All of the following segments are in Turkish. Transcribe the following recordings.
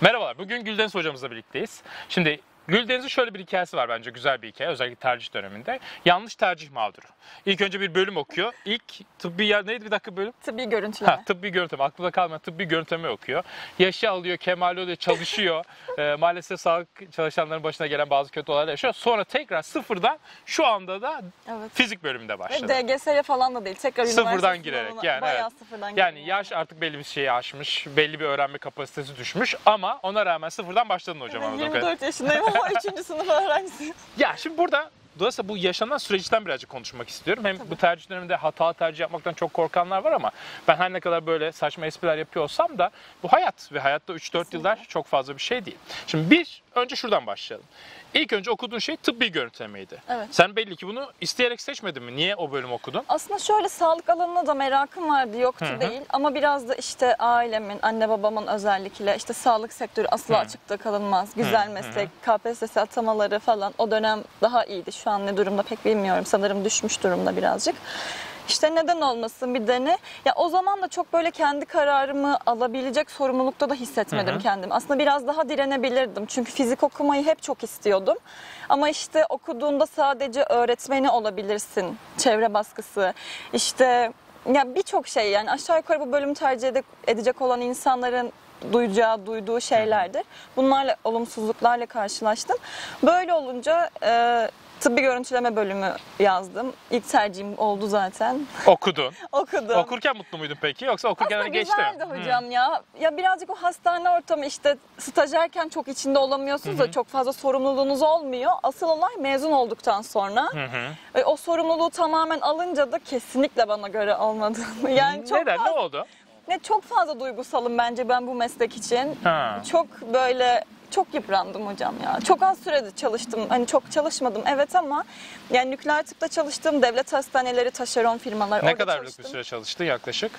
Merhabalar, bugün Güldeniz hocamızla birlikteyiz. Şimdi Güldeniz'in şöyle bir hikayesi var bence güzel bir hikaye özellikle tercih döneminde. Yanlış tercih mağduru. İlk önce bir bölüm okuyor. İlk tıbbi yer neydi bir dakika bölüm? Tıbbi görüntüleme. Ha, tıbbi görüntüleme. Aklımda kalmayan tıbbi görüntüleme okuyor. Yaşı alıyor, kemali oluyor, çalışıyor. Ee, maalesef sağlık çalışanların başına gelen bazı kötü olaylar yaşıyor. Sonra tekrar sıfırdan şu anda da Evet. fizik bölümünde başladı. Ve DGS'ye falan da değil. Tekrar Sıfırdan girerek, yani Bayağı evet. sıfırdan Yani yaş artık belli bir şeyi aşmış, belli bir öğrenme kapasitesi düşmüş ama ona rağmen sıfırdan başladın hocam. Kadarıyla. 24 yaşındayım 3. sınıf öğrencisiyim. Ya şimdi burada dolayısıyla bu yaşanan süreçten birazcık konuşmak istiyorum. Hem bu tercih döneminde hata tercih yapmaktan çok korkanlar var ama ben her ne kadar böyle saçma espriler yapıyor olsam da bu hayat ve hayatta 3-4 yıllar çok fazla bir şey değil. Şimdi bir, önce şuradan başlayalım. İlk önce okuduğun şey tıbbi görüntülemeydi. Evet. Sen belli ki bunu isteyerek seçmedin mi? Niye o bölüm okudun? Aslında şöyle sağlık alanına da merakım vardı yoktu Hı hı. değil ama biraz da işte ailemin, anne babamın özellikle işte sağlık sektörü asla Hı. açıkta kalınmaz. Güzel Hı hı. meslek, KPSS atamaları falan o dönem daha iyiydi. Şu an ne durumda pek bilmiyorum. Sanırım düşmüş durumda birazcık. İşte neden olmasın bir dene. Ya o zaman da çok böyle kendi kararımı alabilecek sorumlulukta da hissetmedim Hı hı. kendimi. Aslında biraz daha direnebilirdim. Çünkü fizik okumayı hep çok istiyordum. Ama işte okuduğunda sadece öğretmeni olabilirsin. Çevre baskısı. İşte ya birçok şey yani aşağı yukarı bu bölümü tercih ede- edecek olan insanların duyacağı, duyduğu şeylerdir. Bunlarla, olumsuzluklarla karşılaştım. Böyle olunca e, tıbbi görüntüleme bölümü yazdım. İlk tercihim oldu zaten. Okudun. Okudum. Okurken mutlu muydun peki yoksa okurken Aslında geçti mi? güzeldi hocam ya. Ya birazcık o hastane ortamı işte stajyerken çok içinde olamıyorsunuz da çok fazla sorumluluğunuz olmuyor. Asıl olay mezun olduktan sonra. Hı hı. E, o sorumluluğu tamamen alınca da kesinlikle bana göre olmadı. yani çok Neden? Ne fazla, oldu? ne çok fazla duygusalım bence ben bu meslek için. Ha. Çok böyle çok yıprandım hocam ya. Çok az sürede çalıştım. Hani çok çalışmadım evet ama yani nükleer tıpta çalıştım. Devlet hastaneleri, taşeron firmalar Ne orada kadarlık bir süre çalıştın yaklaşık?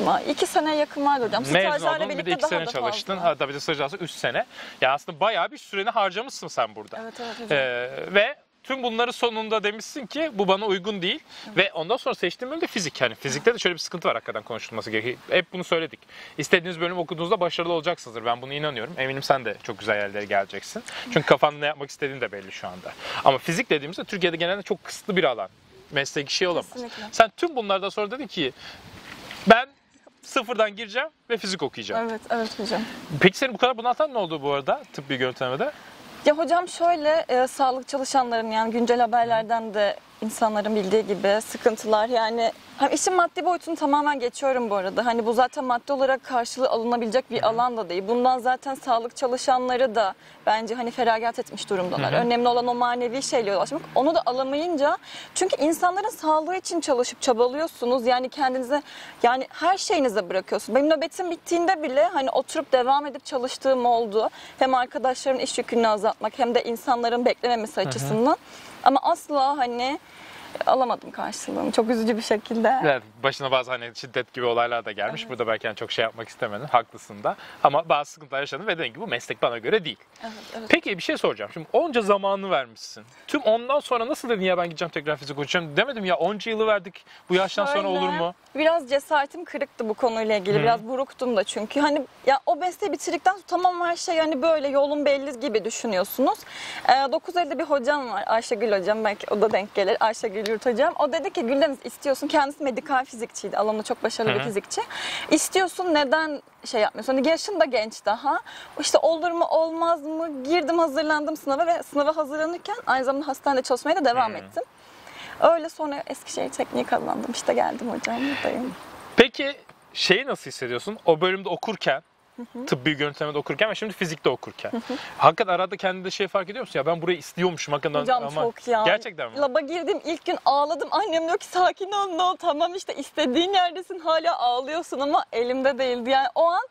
Ama iki sene yakın vardı hocam. Mezun Stajlarla oldun bir de birlikte iki daha sene da çalıştın. fazla. Hatta bir de 3 sene. Ya aslında bayağı bir süreni harcamışsın sen burada. Evet evet hocam. Ee, ve tüm bunların sonunda demişsin ki bu bana uygun değil. Ve ondan sonra seçtiğim bölüm de fizik. Yani fizikte de şöyle bir sıkıntı var hakikaten konuşulması gerekiyor. Hep bunu söyledik. İstediğiniz bölüm okuduğunuzda başarılı olacaksınızdır. Ben buna inanıyorum. Eminim sen de çok güzel yerlere geleceksin. Çünkü kafanda ne yapmak istediğin de belli şu anda. Ama fizik dediğimizde Türkiye'de genelde çok kısıtlı bir alan. Mesleki şey olamaz. Kesinlikle. Sen tüm bunlardan sonra dedin ki ben sıfırdan gireceğim ve fizik okuyacağım. Evet evet hocam. Peki seni bu kadar bunaltan ne oldu bu arada tıbbi görüntülemede? Ya hocam şöyle e, sağlık çalışanların yani güncel haberlerden de insanların bildiği gibi sıkıntılar yani hani işin maddi boyutunu tamamen geçiyorum bu arada. Hani bu zaten maddi olarak karşılığı alınabilecek bir alan da değil. Bundan zaten sağlık çalışanları da bence hani feragat etmiş durumdalar. Hı hı. Önemli olan o manevi şeyle ulaşmak. Onu da alamayınca çünkü insanların sağlığı için çalışıp çabalıyorsunuz. Yani kendinize yani her şeyinize bırakıyorsunuz. Benim nöbetim bittiğinde bile hani oturup devam edip çalıştığım oldu. Hem arkadaşlarımın iş yükünü azaltmak hem de insanların beklememesi açısından. Ama asla hani alamadım karşılığını çok üzücü bir şekilde. Evet, başına bazı hani şiddet gibi olaylar da gelmiş. Burada belki hani çok şey yapmak istemedin. Haklısın da. Ama bazı sıkıntılar yaşadın ve dediğin gibi bu meslek bana göre değil. Evet, evet. Peki bir şey soracağım. Şimdi onca zamanını vermişsin. Tüm ondan sonra nasıl dedin ya ben gideceğim tekrar fizik okuyacağım demedim ya onca yılı verdik. Bu yaştan sonra Şöyle, olur mu? Biraz cesaretim kırıktı bu konuyla ilgili. Hı. Biraz buruktum da çünkü. Hani ya o mesleği bitirdikten sonra tamam her şey hani böyle yolun belli gibi düşünüyorsunuz. Ee, 9 Eylül'de bir hocam var. Ayşegül hocam belki o da denk gelir. Ayşegül Yurt hocam. O dedi ki Güldeniz istiyorsun. Kendisi medikal fizikçiydi. Alanında çok başarılı Hı bir fizikçi. İstiyorsun neden şey yapmıyorsun? Hani yaşın da genç daha. İşte olur mu olmaz mı? Girdim hazırlandım sınava ve sınava hazırlanırken aynı zamanda hastanede çalışmaya da devam Hı. ettim. Öyle sonra Eskişehir Tekniği kazandım. İşte geldim hocam buradayım. Peki şeyi nasıl hissediyorsun? O bölümde okurken tıbbi görüntülemede okurken ve şimdi fizikte okurken. Hakikaten arada kendinde şey fark ediyor musun? Ya ben burayı istiyormuşum hakikaten. Hocam ama... çok ya. Gerçekten mi? Laba girdim ilk gün ağladım. Annem diyor ki sakin ol ne ol tamam işte istediğin yerdesin hala ağlıyorsun ama elimde değildi. Yani o an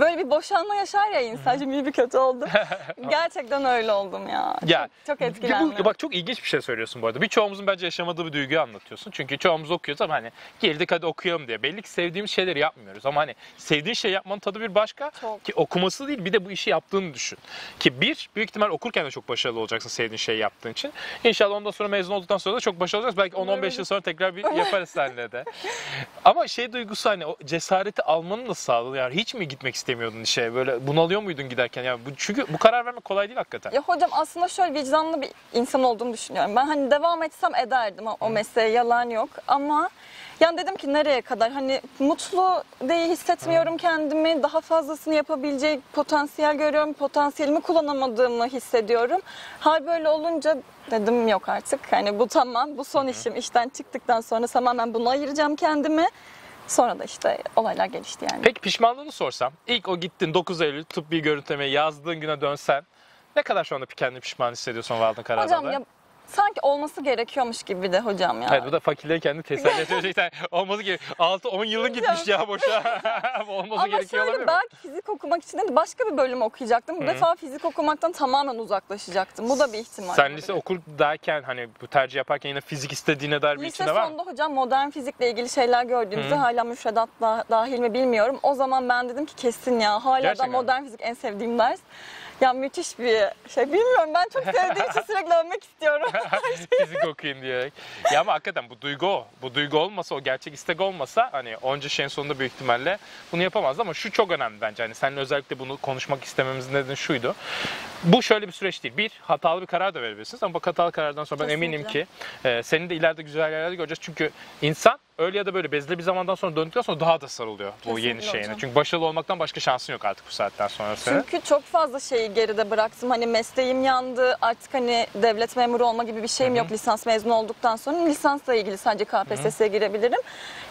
böyle bir boşanma yaşar ya insan. Şimdi iyi bir kötü oldum. Gerçekten öyle oldum ya. Ya, çok, çok Bu, etkilendim. bak çok ilginç bir şey söylüyorsun bu arada. Birçoğumuzun bence yaşamadığı bir duyguyu anlatıyorsun. Çünkü çoğumuz okuyoruz ama hani girdik hadi okuyalım diye. Belli ki sevdiğimiz şeyleri yapmıyoruz. Ama hani sevdiğin şey yapmanın tadı bir başka. Çok. Ki okuması değil bir de bu işi yaptığını düşün. Ki bir, büyük ihtimal okurken de çok başarılı olacaksın sevdiğin şeyi yaptığın için. İnşallah ondan sonra mezun olduktan sonra da çok başarılı olacaksın. Belki 10-15 yıl sonra tekrar bir yaparız seninle de. Ama şey duygusu hani o cesareti almanın da sağlığı. Yani hiç mi gitmek istemiyordun işe? Böyle bunalıyor muydun giderken? Yani bu, çünkü bu karar vermek kolay değil hakikaten. Ya hocam aslında şöyle vicdanlı bir insan olduğumu düşünüyorum. Ben hani devam etsem ederdim o, o mesleğe yalan yok ama yani dedim ki nereye kadar hani mutlu değil hissetmiyorum kendimi daha fazlasını yapabilecek potansiyel görüyorum potansiyelimi kullanamadığımı hissediyorum. Hal böyle olunca dedim yok artık hani bu tamam bu son işim işten çıktıktan sonra tamamen bunu ayıracağım kendimi. Sonra da işte olaylar gelişti yani. Peki pişmanlığını sorsam, ilk o gittin 9 Eylül tıbbi görüntülemeye yazdığın güne dönsen ne kadar şu anda kendini pişman hissediyorsun vardığın kararda? Hocam ya sanki olması gerekiyormuş gibi de hocam ya. Evet bu da fakirliğe kendi teselli. Şey, olması gerek. 6-10 yılın gitmiş ya boşa. olması Ama gerekiyor şöyle mi? belki fizik okumak için de başka bir bölüm okuyacaktım. Bu defa fizik okumaktan tamamen uzaklaşacaktım. Bu da bir ihtimal. Sen lise okur derken hani bu tercih yaparken yine fizik istediğine dair bir Lise içinde var mı? sonunda hocam modern fizikle ilgili şeyler gördüğümüzde hala müfredat da, dahil mi bilmiyorum. O zaman ben dedim ki kesin ya hala Gerçekten mi? modern fizik en sevdiğim ders. Ya müthiş bir şey bilmiyorum ben çok sevdiğim için sürekli övmek istiyorum. fizik okuyayım diyerek. Ya ama hakikaten bu duygu o. Bu duygu olmasa, o gerçek istek olmasa hani onca şeyin sonunda büyük ihtimalle bunu yapamazdı ama şu çok önemli bence. Hani seninle özellikle bunu konuşmak istememizin nedeni şuydu. Bu şöyle bir süreç değil. Bir, hatalı bir karar da verebilirsiniz ama bu hatalı karardan sonra ben eminim Kesinlikle. ki e, senin de ileride güzel yerlerde göreceğiz. Çünkü insan öyle ya da böyle bezli bir zamandan sonra döndükten sonra daha da sarılıyor bu Kesinlikle yeni şeyine. hocam. Çünkü başarılı olmaktan başka şansın yok artık bu saatten sonra senin. Çünkü çok fazla şeyi geride bıraktım. Hani mesleğim yandı. Artık hani devlet memuru olma gibi bir şeyim yok lisans mezunu olduktan sonra. Lisansla ilgili sadece KPSS'ye girebilirim.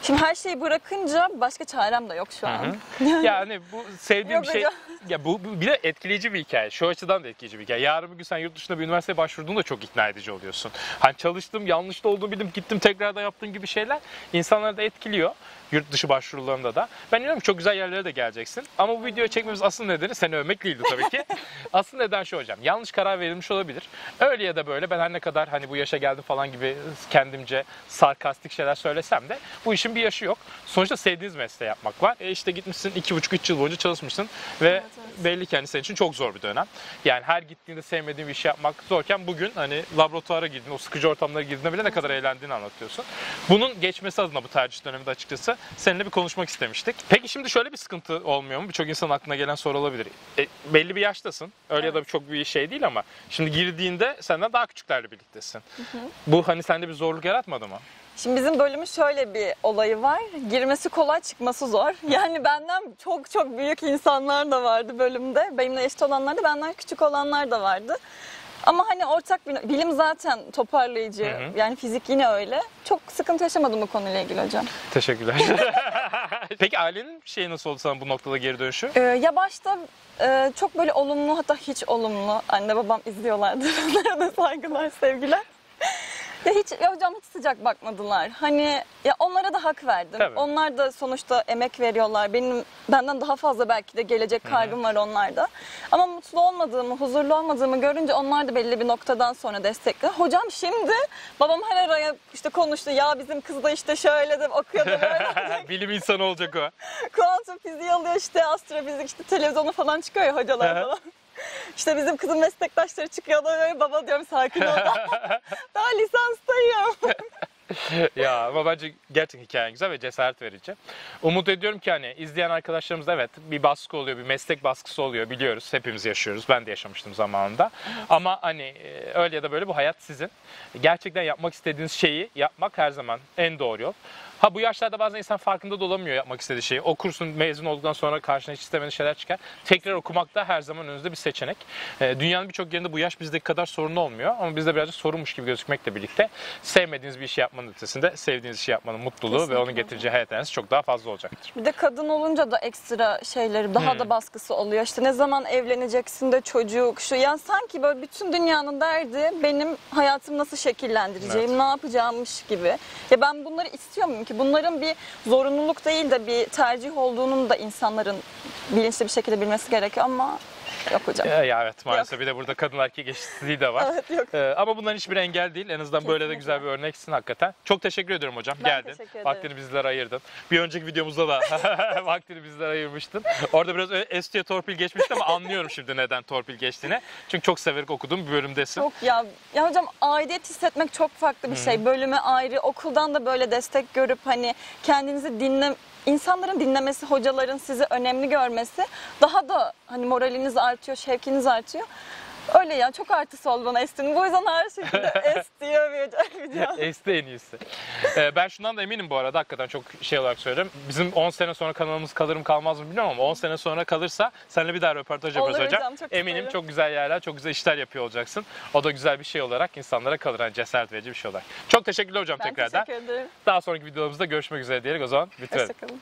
Şimdi her şeyi bırakınca başka çarem de yok şu an. Yani bu sevdiğim Yok bir şey. hocam. Ya bu, bu bir de etkileyici bir hikaye. Şu açıdan da etkileyici bir hikaye. Yarın bir gün sen yurt dışında bir üniversiteye başvurduğunda çok ikna edici oluyorsun. Hani çalıştım, yanlış da olduğunu bildim, gittim tekrar da yaptığın gibi şeyler insanları da etkiliyor. Yurt dışı başvurularında da. Ben inanıyorum ki çok güzel yerlere de geleceksin. Ama bu videoyu çekmemiz asıl nedeni seni övmek değildi tabii ki. asıl neden şu hocam. Yanlış karar verilmiş olabilir. Öyle ya da böyle ben her ne kadar hani bu yaşa geldim falan gibi kendimce sarkastik şeyler söylesem de bu işin bir yaşı yok. Sonuçta sevdiğiniz mesleği yapmak var. E işte gitmişsin 2,5-3 yıl boyunca çalışmışsın ve Evet, evet. Belli ki hani senin için çok zor bir dönem. Yani her gittiğinde sevmediğin bir işi yapmak zorken bugün hani laboratuvara girdin, o sıkıcı ortamlara girdiğinde bile ne kadar eğlendiğini anlatıyorsun. Bunun geçmesi adına bu tercih döneminde açıkçası seninle bir konuşmak istemiştik. Peki şimdi şöyle bir sıkıntı olmuyor mu? Birçok insanın aklına gelen soru olabilir. E, belli bir yaştasın. Öyle ya da çok bir şey değil ama şimdi girdiğinde senden daha küçüklerle birliktesin. Bu hani sende bir zorluk yaratmadı mı? Şimdi bizim bölümün şöyle bir olayı var. Girmesi kolay, çıkması zor. Yani benden çok çok büyük insanlar da vardı bölümde. Benimle eşit olanlar da benden küçük olanlar da vardı. Ama hani ortak bir bilim zaten toparlayıcı. hı. Yani fizik yine öyle. Çok sıkıntı yaşamadım bu konuyla ilgili hocam. Teşekkürler. Peki ailenin şeyi nasıl oldu sana bu noktada geri dönüşü? Ee, ya başta e, çok böyle olumlu hatta hiç olumlu. Anne babam izliyorlardı. Onlara da saygılar, sevgiler. Ya hiç ya hocam hiç sıcak bakmadılar. Hani ya onlara da hak verdim. Tabii. Onlar da sonuçta emek veriyorlar. Benim benden daha fazla belki de gelecek kaygım var onlarda. Ama mutlu olmadığımı, huzurlu olmadığımı görünce onlar da belli bir noktadan sonra destekler. Hocam şimdi babam her araya işte konuştu. Ya bizim kız da işte şöyle de okuyor da böyle. Bilim insanı olacak o. Kuantum fiziği alıyor işte astrofizik işte televizyona falan çıkıyor ya hocalar falan. İşte bizim kızın meslektaşları çıkıyor da böyle baba diyorum sakin ol. Daha lisanstayım. ya ama bence gerçekten hikayen güzel ve cesaret verici. Umut ediyorum ki hani izleyen arkadaşlarımız da evet bir baskı oluyor, bir meslek baskısı oluyor biliyoruz. Hepimiz yaşıyoruz. Ben de yaşamıştım zamanında. Ama hani e, öyle ya da böyle bu hayat sizin. Gerçekten yapmak istediğiniz şeyi yapmak her zaman en doğru yol. Ha bu yaşlarda bazen insan farkında da olamıyor yapmak istediği şeyi. Okursun mezun olduktan sonra karşına hiç istemediğin şeyler çıkar. Tekrar okumak da her zaman önünüzde bir seçenek. Ee, dünyanın birçok yerinde bu yaş bizdeki kadar sorun olmuyor. Ama bizde birazcık sorunmuş gibi gözükmekle birlikte sevmediğiniz bir işi yapmanın ötesinde sevdiğiniz işi yapmanın mutluluğu ve Kesinlikle. onun getireceği hayat enerjisi çok daha fazla olacaktır. Bir de kadın olunca da ekstra şeyleri daha da baskısı oluyor. İşte ne zaman evleneceksin de çocuk şu. Yani sanki böyle bütün dünyanın derdi benim hayatımı nasıl şekillendireceğim, Evet. ne yapacağımmış gibi. Ya ben bunları istiyor muyum ki? Bunların bir zorunluluk değil de bir tercih olduğunun da insanların bilinçli bir şekilde bilmesi gerekiyor ama yok hocam. Ya, ya evet maalesef bir de burada kadın erkek eşitsizliği de var. Evet yok. Ee, ama bunların hiçbir engel değil. En azından böyle de Kesinlikle. güzel bir örneksin hakikaten. Çok teşekkür ediyorum hocam. Ben Geldin. teşekkür ederim. Vaktini bizlere ayırdın. Bir önceki videomuzda da vaktini bizlere ayırmıştın. Orada biraz Estu'ya torpil geçmişti ama anlıyorum şimdi neden torpil geçtiğini. Çünkü çok severek okuduğum bir bölümdesin. Çok ya. Ya hocam aidiyet hissetmek çok farklı bir şey. Bölüme ayrı, okuldan da böyle destek görüp hani kendinizi dinle insanların dinlemesi, hocaların sizi önemli görmesi daha da hani moraliniz artıyor, şevkiniz artıyor. Öyle ya çok artısı oldu bana Esti'nin. Bu yüzden her şekilde Es diyor bir video. Esti en iyisi. Ee, ben şundan da eminim bu arada hakikaten çok şey olarak söylüyorum. Bizim 10 sene sonra kanalımız kalır mı kalmaz mı bilmiyorum ama 10 sene sonra kalırsa seninle bir daha röportaj Olur yaparız hocam. hocam, çok Eminim isterim. çok güzel yerler, çok güzel işler yapıyor olacaksın. O da güzel bir şey olarak insanlara kalır. Yani cesaret verici bir şey olarak. Çok teşekkürler hocam Ben tekrardan. teşekkür ederim. Daha sonraki videolarımızda görüşmek üzere diyerek o zaman bitirelim. Hoşçakalın.